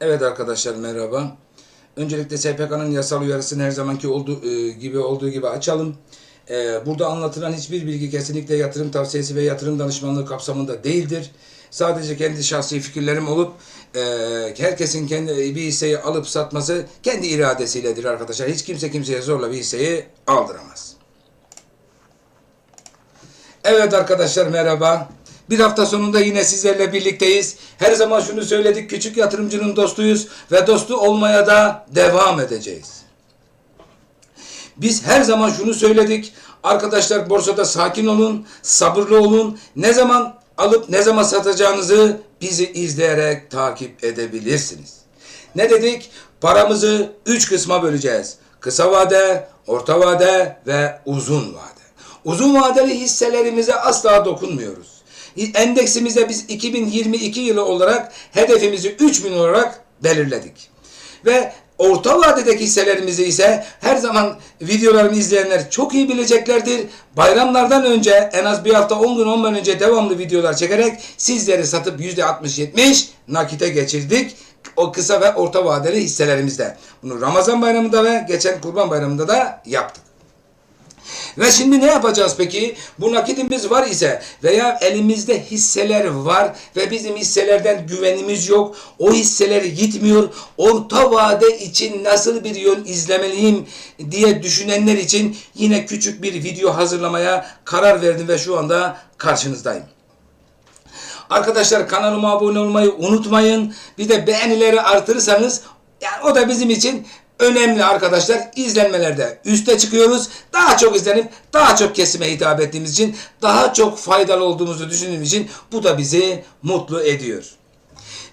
Evet arkadaşlar merhaba. Öncelikle SPK'nın yasal uyarısını her zamanki olduğu e, gibi olduğu gibi açalım. E, burada anlatılan hiçbir bilgi kesinlikle yatırım tavsiyesi ve yatırım danışmanlığı kapsamında değildir. Sadece kendi şahsi fikirlerim olup e, herkesin kendi bir hisseyi alıp satması kendi iradesiyledir arkadaşlar. Hiç kimse kimseye zorla bir hisseyi aldıramaz. Evet arkadaşlar merhaba. Bir hafta sonunda yine sizlerle birlikteyiz. Her zaman şunu söyledik, küçük yatırımcının dostuyuz ve dostu olmaya da devam edeceğiz. Biz her zaman şunu söyledik. Arkadaşlar borsada sakin olun, sabırlı olun. Ne zaman alıp ne zaman satacağınızı bizi izleyerek takip edebilirsiniz. Ne dedik? Paramızı üç kısma böleceğiz. Kısa vade, orta vade ve uzun vade. Uzun vadeli hisselerimize asla dokunmuyoruz. Endeksimizde biz 2022 yılı olarak hedefimizi 3000 olarak belirledik. Ve orta vadedeki hisselerimizi ise her zaman videolarımı izleyenler çok iyi bileceklerdir. Bayramlardan önce en az bir hafta 10 gün 10 gün önce devamlı videolar çekerek sizleri satıp %60-70 nakite geçirdik. O kısa ve orta vadeli hisselerimizde. Bunu Ramazan bayramında ve geçen kurban bayramında da yaptık. Ve şimdi ne yapacağız peki? Bu nakitimiz var ise veya elimizde hisseler var ve bizim hisselerden güvenimiz yok. O hisseler gitmiyor. Orta vade için nasıl bir yön izlemeliyim diye düşünenler için yine küçük bir video hazırlamaya karar verdim ve şu anda karşınızdayım. Arkadaşlar kanalıma abone olmayı unutmayın. Bir de beğenileri artırırsanız yani o da bizim için önemli arkadaşlar. İzlenmelerde üste çıkıyoruz. Daha çok izlenip daha çok kesime hitap ettiğimiz için daha çok faydalı olduğumuzu düşündüğüm için bu da bizi mutlu ediyor.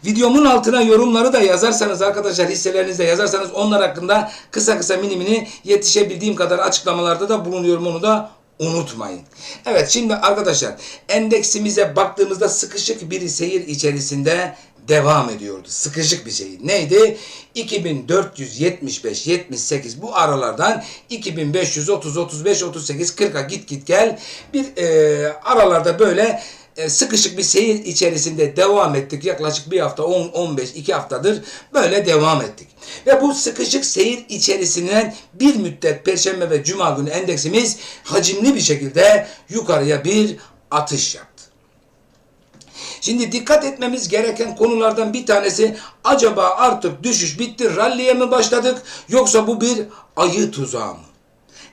Videomun altına yorumları da yazarsanız arkadaşlar hisselerinizde yazarsanız onlar hakkında kısa kısa mini mini yetişebildiğim kadar açıklamalarda da bulunuyorum onu da unutmayın. Evet şimdi arkadaşlar endeksimize baktığımızda sıkışık bir seyir içerisinde devam ediyordu. Sıkışık bir şey. Neydi? 2475 78 bu aralardan 2530 35 38 40'a git git gel bir e, aralarda böyle e, sıkışık bir seyir içerisinde devam ettik. Yaklaşık bir hafta 10 15 2 haftadır böyle devam ettik. Ve bu sıkışık seyir içerisinden bir müddet perşembe ve cuma günü endeksimiz hacimli bir şekilde yukarıya bir atış yaptı. Şimdi dikkat etmemiz gereken konulardan bir tanesi acaba artık düşüş bitti ralliye mi başladık yoksa bu bir ayı tuzağı mı?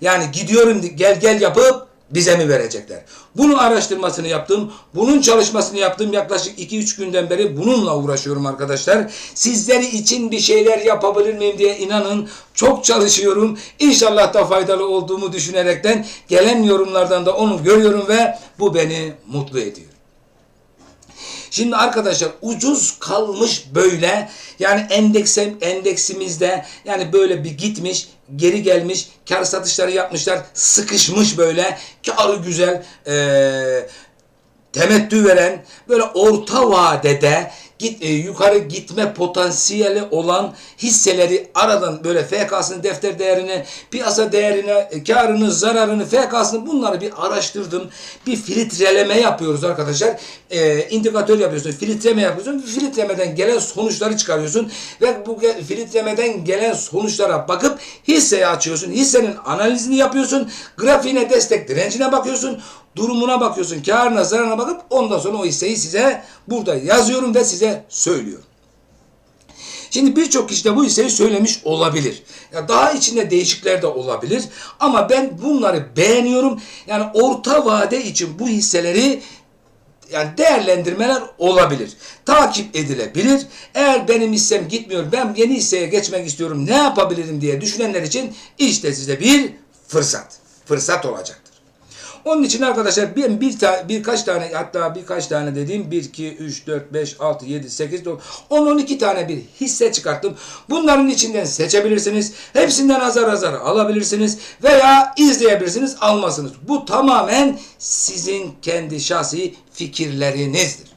Yani gidiyorum gel gel yapıp bize mi verecekler? Bunun araştırmasını yaptım. Bunun çalışmasını yaptım. Yaklaşık 2-3 günden beri bununla uğraşıyorum arkadaşlar. Sizleri için bir şeyler yapabilir miyim diye inanın çok çalışıyorum. İnşallah da faydalı olduğumu düşünerekten gelen yorumlardan da onu görüyorum ve bu beni mutlu ediyor. Şimdi arkadaşlar ucuz kalmış böyle. Yani endeksim, endeksimizde yani böyle bir gitmiş geri gelmiş kar satışları yapmışlar sıkışmış böyle. Karı güzel ee, temettü veren böyle orta vadede git, e, yukarı gitme potansiyeli olan hisseleri aradan böyle FK'sını, defter değerini, piyasa değerini, e, karını, zararını, FK'sını bunları bir araştırdım. Bir filtreleme yapıyoruz arkadaşlar. E, indikatör yapıyorsun, filtreme yapıyorsun. Filtremeden gelen sonuçları çıkarıyorsun ve bu filtremeden gelen sonuçlara bakıp hisseyi açıyorsun. Hissenin analizini yapıyorsun. Grafiğine destek direncine bakıyorsun durumuna bakıyorsun, karına, zararına bakıp ondan sonra o hisseyi size burada yazıyorum ve size söylüyorum. Şimdi birçok kişi de bu hisseyi söylemiş olabilir. Ya daha içinde değişikler de olabilir. Ama ben bunları beğeniyorum. Yani orta vade için bu hisseleri yani değerlendirmeler olabilir. Takip edilebilir. Eğer benim hissem gitmiyor, ben yeni hisseye geçmek istiyorum, ne yapabilirim diye düşünenler için işte size bir fırsat. Fırsat olacak. Onun için arkadaşlar ben bir ta birkaç tane hatta birkaç tane dediğim 1 2 3 4 5 6 7 8 9 10 12 tane bir hisse çıkarttım. Bunların içinden seçebilirsiniz. Hepsinden azar azar alabilirsiniz veya izleyebilirsiniz, almasınız. Bu tamamen sizin kendi şahsi fikirlerinizdir.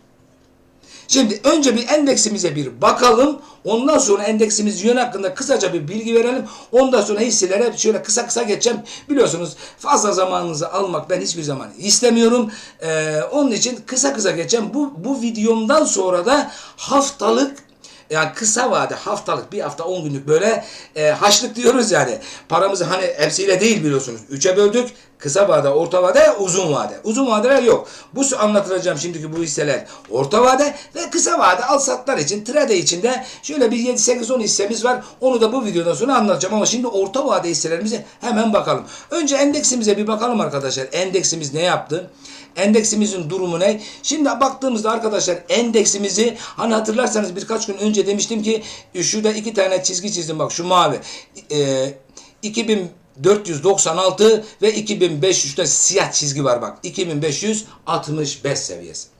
Şimdi önce bir endeksimize bir bakalım. Ondan sonra endeksimiz yön hakkında kısaca bir bilgi verelim. Ondan sonra hisselere şöyle kısa kısa geçeceğim. Biliyorsunuz fazla zamanınızı almak ben hiçbir zaman istemiyorum. Ee, onun için kısa kısa geçeceğim. Bu, bu videomdan sonra da haftalık yani kısa vade haftalık bir hafta 10 günlük böyle e, haçlık diyoruz yani. Paramızı hani hepsiyle değil biliyorsunuz. Üçe böldük. Kısa vade, orta vade, uzun vade. Uzun vadeler yok. Bu anlatılacağım şimdiki bu hisseler orta vade ve kısa vade al satlar için, trade için de şöyle bir 7-8-10 hissemiz var. Onu da bu videodan sonra anlatacağım ama şimdi orta vade hisselerimize hemen bakalım. Önce endeksimize bir bakalım arkadaşlar. Endeksimiz ne yaptı? Endeksimizin durumu ne? Şimdi baktığımızda arkadaşlar endeksimizi hani hatırlarsanız birkaç gün önce demiştim ki e, şurada iki tane çizgi çizdim bak şu mavi. Ee, 2496 ve 2500'te siyah çizgi var bak. 2565 seviyesi.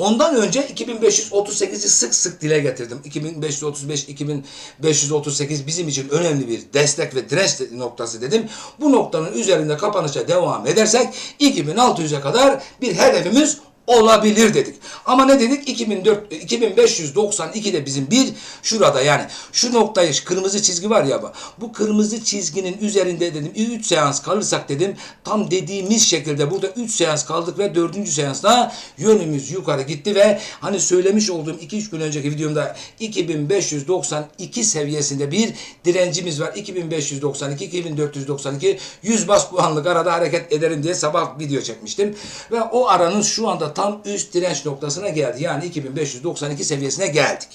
Ondan önce 2538'i sık sık dile getirdim. 2535, 2538 bizim için önemli bir destek ve direnç noktası dedim. Bu noktanın üzerinde kapanışa devam edersek 2600'e kadar bir hedefimiz olabilir dedik. Ama ne dedik? 2004 2592'de bizim bir şurada yani şu noktayı kırmızı çizgi var ya bu kırmızı çizginin üzerinde dedim 3 seans kalırsak dedim tam dediğimiz şekilde burada 3 seans kaldık ve 4. seansta yönümüz yukarı gitti ve hani söylemiş olduğum 2-3 gün önceki videomda 2592 seviyesinde bir direncimiz var. 2592 2492 100 bas puanlık arada hareket ederim diye sabah video çekmiştim. Ve o aranın şu anda tam üst direnç noktasına geldi. Yani 2592 seviyesine geldik.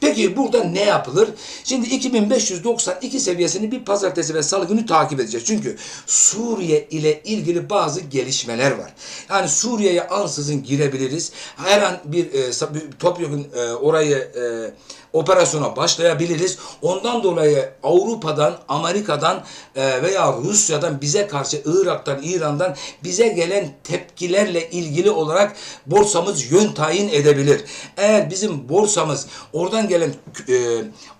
Peki burada ne yapılır? Şimdi 2592 seviyesini bir pazartesi ve salı günü takip edeceğiz. Çünkü Suriye ile ilgili bazı gelişmeler var. Yani Suriye'ye ansızın girebiliriz. Her an bir, e, topyekun e, orayı e, operasyona başlayabiliriz. Ondan dolayı Avrupa'dan, Amerika'dan e, veya Rusya'dan bize karşı Irak'tan, İran'dan bize gelen tepkilerle ilgili olarak borsamız yön tayin edebilir. Eğer bizim borsamız oradan gelen e,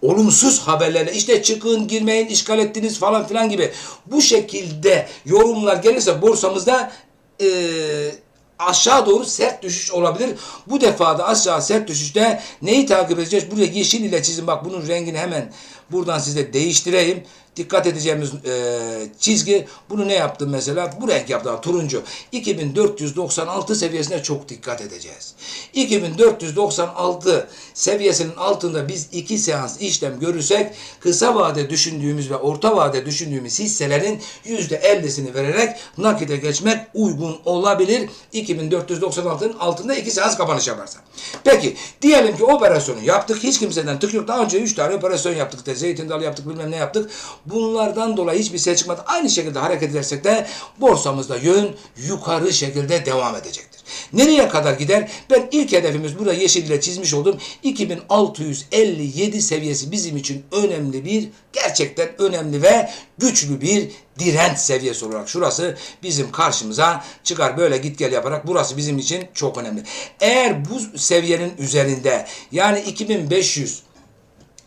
olumsuz haberlerle işte çıkın, girmeyin, işgal ettiniz falan filan gibi bu şekilde yorumlar gelirse borsamızda eee aşağı doğru sert düşüş olabilir. Bu defa da aşağı sert düşüşte neyi takip edeceğiz? Buraya yeşil ile çizin. Bak bunun rengini hemen buradan size değiştireyim. Dikkat edeceğimiz e, çizgi. Bunu ne yaptım mesela? Bu renk yaptım. Turuncu. 2496 seviyesine çok dikkat edeceğiz. 2496 seviyesinin altında biz iki seans işlem görürsek kısa vade düşündüğümüz ve orta vade düşündüğümüz hisselerin %50'sini vererek nakite geçmek uygun olabilir. 2496'nın altında iki seans kapanış yaparsa. Peki diyelim ki operasyonu yaptık. Hiç kimseden tık yok. Daha önce 3 tane operasyon yaptık. De, zeytin dalı yaptık bilmem ne yaptık. Bunlardan dolayı hiçbir şey çıkmadı. Aynı şekilde hareket edersek de borsamızda yön yukarı şekilde devam edecektir. Nereye kadar gider? Ben ilk hedefimiz burada yeşil ile çizmiş oldum. 2657 seviyesi bizim için önemli bir, gerçekten önemli ve güçlü bir direnç seviyesi olarak şurası bizim karşımıza çıkar. Böyle git gel yaparak burası bizim için çok önemli. Eğer bu seviyenin üzerinde yani 2500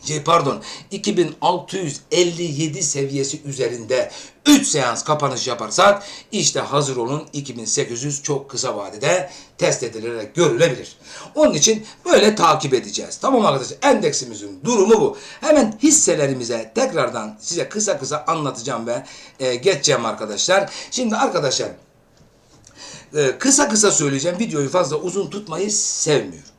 şey pardon 2657 seviyesi üzerinde 3 seans kapanış yaparsak işte hazır olun 2800 çok kısa vadede test edilerek görülebilir. Onun için böyle takip edeceğiz. Tamam arkadaşlar endeksimizin durumu bu. Hemen hisselerimize tekrardan size kısa kısa anlatacağım ve e, geçeceğim arkadaşlar. Şimdi arkadaşlar e, kısa kısa söyleyeceğim videoyu fazla uzun tutmayı sevmiyorum.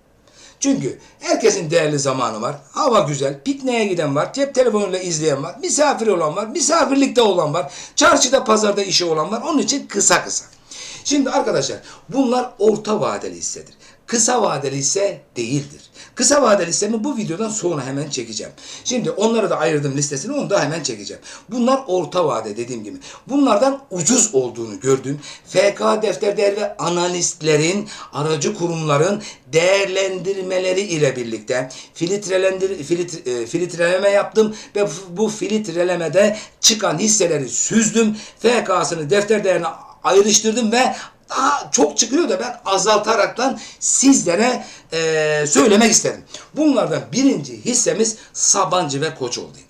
Çünkü herkesin değerli zamanı var. Hava güzel. Pikniğe giden var. Cep telefonuyla izleyen var. Misafir olan var. Misafirlikte olan var. Çarşıda pazarda işi olan var. Onun için kısa kısa. Şimdi arkadaşlar bunlar orta vadeli hissedir. Kısa vadeli ise değildir. Kısa vadeli hissemi bu videodan sonra hemen çekeceğim. Şimdi onları da ayırdım listesini onu da hemen çekeceğim. Bunlar orta vade dediğim gibi. Bunlardan ucuz olduğunu gördüm. FK defter değer ve analistlerin, aracı kurumların değerlendirmeleri ile birlikte filtrelendir, filtre, filtreleme yaptım ve bu filtrelemede çıkan hisseleri süzdüm. FK'sını defter değerine ayrıştırdım ve daha çok çıkıyor da ben azaltaraktan sizlere e, söylemek istedim. Bunlardan birinci hissemiz Sabancı ve Koç Holding.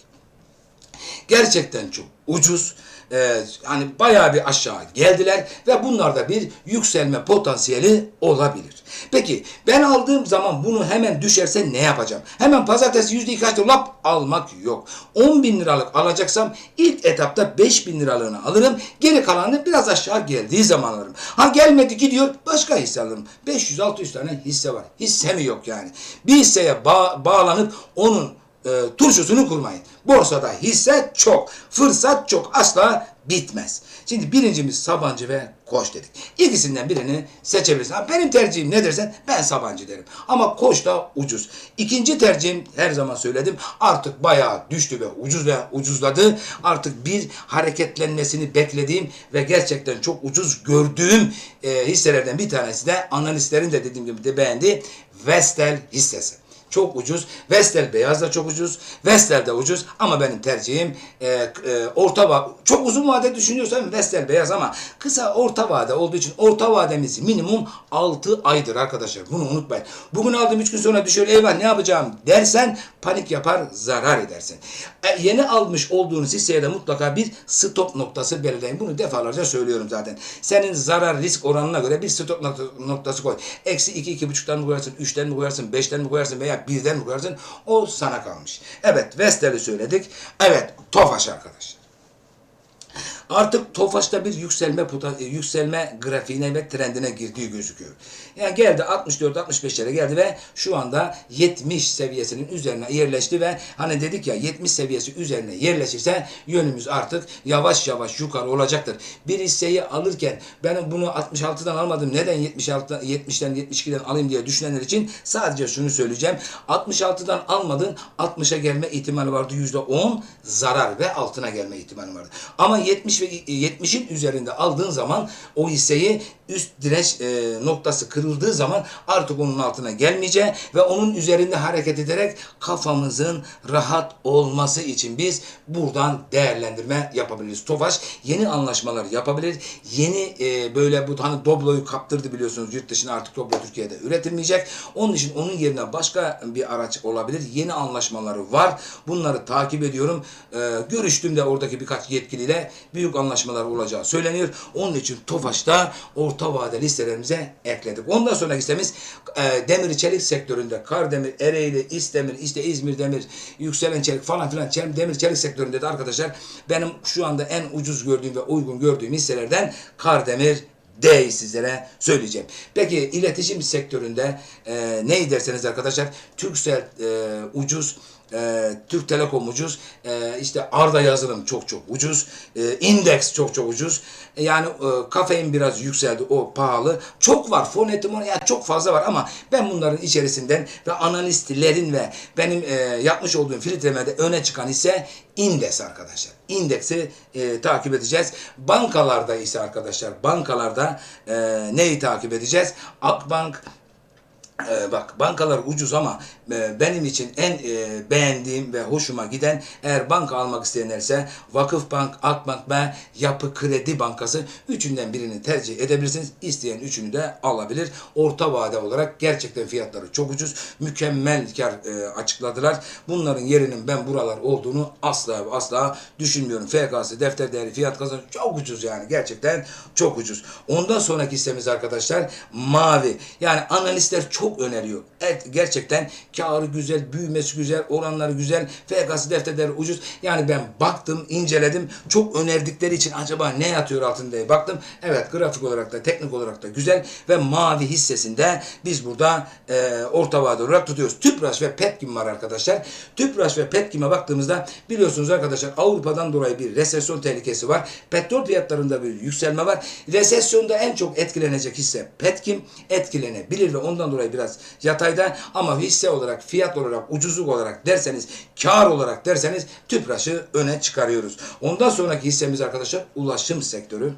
Gerçekten çok ucuz e, hani bayağı bir aşağı geldiler ve bunlarda bir yükselme potansiyeli olabilir. Peki ben aldığım zaman bunu hemen düşerse ne yapacağım? Hemen pazartesi yüzde iki açtı lap almak yok. 10 bin liralık alacaksam ilk etapta 5 bin liralığını alırım. Geri kalanını biraz aşağı geldiği zaman alırım. Ha gelmedi gidiyor başka hisse alırım. 500-600 tane hisse var. Hisse mi yok yani? Bir hisseye ba- bağlanıp onun e, turşusunu kurmayın. Borsada hisse çok, fırsat çok, asla bitmez. Şimdi birincimiz Sabancı ve Koç dedik. İkisinden birini seçebilirsin. Ha, benim tercihim ne dersen ben Sabancı derim. Ama Koç da ucuz. İkinci tercihim her zaman söyledim artık bayağı düştü ve ucuz ve ucuzladı. Artık bir hareketlenmesini beklediğim ve gerçekten çok ucuz gördüğüm e, hisselerden bir tanesi de analistlerin de dediğim gibi de beğendiği Vestel hissesi. Çok ucuz. Vestel beyaz da çok ucuz. Vestel de ucuz ama benim tercihim e, e, orta va çok uzun vade düşünüyorsam Vestel beyaz ama kısa orta vade olduğu için orta vademiz minimum 6 aydır arkadaşlar. Bunu unutmayın. Bugün aldım 3 gün sonra düşüyor eyvah ne yapacağım dersen panik yapar zarar edersin. E, yeni almış olduğunuz hisseye de mutlaka bir stop noktası belirleyin. Bunu defalarca söylüyorum zaten. Senin zarar risk oranına göre bir stop nokta- noktası koy. Eksi 2, 2,5'tan mı koyarsın, 3'ten mi koyarsın, 5'ten mi koyarsın veya 1'den mi koyarsın? O sana kalmış. Evet Vestel'i söyledik. Evet Tofaş arkadaşlar. Artık Tofaş'ta bir yükselme yükselme grafiğine ve trendine girdiği gözüküyor. Yani geldi 64-65'lere geldi ve şu anda 70 seviyesinin üzerine yerleşti ve hani dedik ya 70 seviyesi üzerine yerleşirse yönümüz artık yavaş yavaş yukarı olacaktır. Bir hisseyi alırken ben bunu 66'dan almadım neden 76 70'ten 72'den alayım diye düşünenler için sadece şunu söyleyeceğim. 66'dan almadın 60'a gelme ihtimali vardı %10 zarar ve altına gelme ihtimali vardı. Ama 70 ve 70'in üzerinde aldığın zaman o hisseyi üst direnç e, noktası kırıldığı zaman artık onun altına gelmeyeceği ve onun üzerinde hareket ederek kafamızın rahat olması için biz buradan değerlendirme yapabiliriz. Tofaş yeni anlaşmalar yapabilir. Yeni e, böyle bu hani Doblo'yu kaptırdı biliyorsunuz yurt dışına artık Doblo Türkiye'de üretilmeyecek. Onun için onun yerine başka bir araç olabilir. Yeni anlaşmaları var. Bunları takip ediyorum. E, görüştüğümde oradaki birkaç yetkiliyle büyük anlaşmalar olacağı söyleniyor. Onun için Tofaş'ta orta vadeli listelerimize ekledik. Ondan sonraki listemiz e, demir çelik sektöründe Kardemir, Ereğli, İstemir, işte İzmir Demir, Yükselen Çelik falan filan çelik, demir çelik sektöründe de arkadaşlar benim şu anda en ucuz gördüğüm ve uygun gördüğüm hisselerden Kardemir D'yi sizlere söyleyeceğim. Peki iletişim sektöründe e, ne derseniz arkadaşlar Turkcell e, ucuz, e, Türk Telekom ucuz, e, işte Arda yazılım çok çok ucuz, e, Index çok çok ucuz. E, yani e, kafein biraz yükseldi o pahalı. Çok var fonetim yani çok fazla var ama ben bunların içerisinden ve analistlerin ve benim e, yapmış olduğum filtremede öne çıkan ise Index arkadaşlar. İndeksi e, takip edeceğiz. Bankalarda ise arkadaşlar bankalarda e, neyi takip edeceğiz? Akbank, ee, bak bankalar ucuz ama e, benim için en e, beğendiğim ve hoşuma giden eğer banka almak isteyenlerse Vakıfbank, Akbank ve Yapı Kredi Bankası üçünden birini tercih edebilirsiniz. İsteyen üçünü de alabilir. Orta vade olarak gerçekten fiyatları çok ucuz. Mükemmel kar e, açıkladılar. Bunların yerinin ben buralar olduğunu asla ve asla düşünmüyorum. FK'sı, defter değeri, fiyat kazanç çok ucuz yani. Gerçekten çok ucuz. Ondan sonraki hissemiz arkadaşlar mavi. Yani analistler çok öneriyor. Evet, gerçekten karı güzel, büyümesi güzel, oranları güzel, FK'sı defterleri ucuz. Yani ben baktım, inceledim. Çok önerdikleri için acaba ne yatıyor altında diye baktım. Evet grafik olarak da teknik olarak da güzel ve mavi hissesinde biz burada e, orta vade olarak tutuyoruz. Tüpraş ve Petkim var arkadaşlar. Tüpraş ve Petkim'e baktığımızda biliyorsunuz arkadaşlar Avrupa'dan dolayı bir resesyon tehlikesi var. Petrol fiyatlarında bir yükselme var. Resesyonda en çok etkilenecek hisse Petkim etkilenebilir ve ondan dolayı biraz yatayda ama hisse olarak, fiyat olarak, ucuzluk olarak derseniz, kar olarak derseniz Tüpraş'ı öne çıkarıyoruz. Ondan sonraki hissemiz arkadaşlar ulaşım sektörü.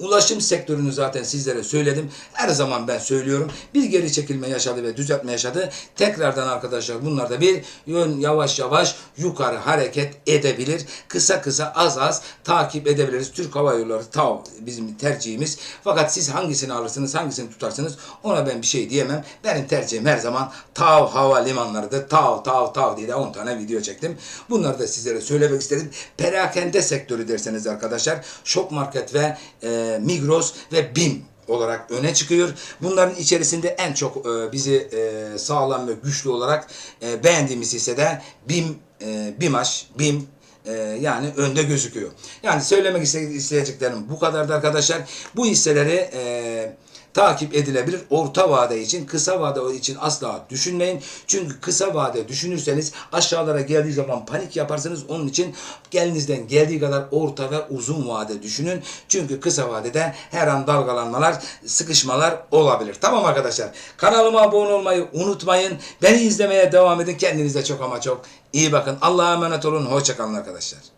Ulaşım sektörünü zaten sizlere söyledim. Her zaman ben söylüyorum. Bir geri çekilme yaşadı ve düzeltme yaşadı. Tekrardan arkadaşlar bunlar da bir yön yavaş yavaş yukarı hareket edebilir. Kısa kısa az az takip edebiliriz. Türk Hava Yolları TAV bizim tercihimiz. Fakat siz hangisini alırsınız, hangisini tutarsınız ona ben bir şey diyemem. Benim tercihim her zaman TAV havalimanlarıdır. TAV, TAV, TAV diye de 10 tane video çektim. Bunları da sizlere söylemek istedim. Perakende sektörü derseniz arkadaşlar Şok Market ve e, Migros ve BİM olarak öne çıkıyor. Bunların içerisinde en çok e, bizi e, sağlam ve güçlü olarak e, beğendiğimiz hisse de BİM, e, BİMAŞ, BİM e, yani önde gözüküyor. Yani söylemek iste- isteyeceklerim bu kadardı arkadaşlar. Bu hisseleri e, takip edilebilir. Orta vade için, kısa vade için asla düşünmeyin. Çünkü kısa vade düşünürseniz aşağılara geldiği zaman panik yaparsınız. Onun için elinizden geldiği kadar orta ve uzun vade düşünün. Çünkü kısa vadede her an dalgalanmalar, sıkışmalar olabilir. Tamam arkadaşlar. Kanalıma abone olmayı unutmayın. Beni izlemeye devam edin. Kendinize çok ama çok iyi bakın. Allah'a emanet olun. Hoşçakalın arkadaşlar.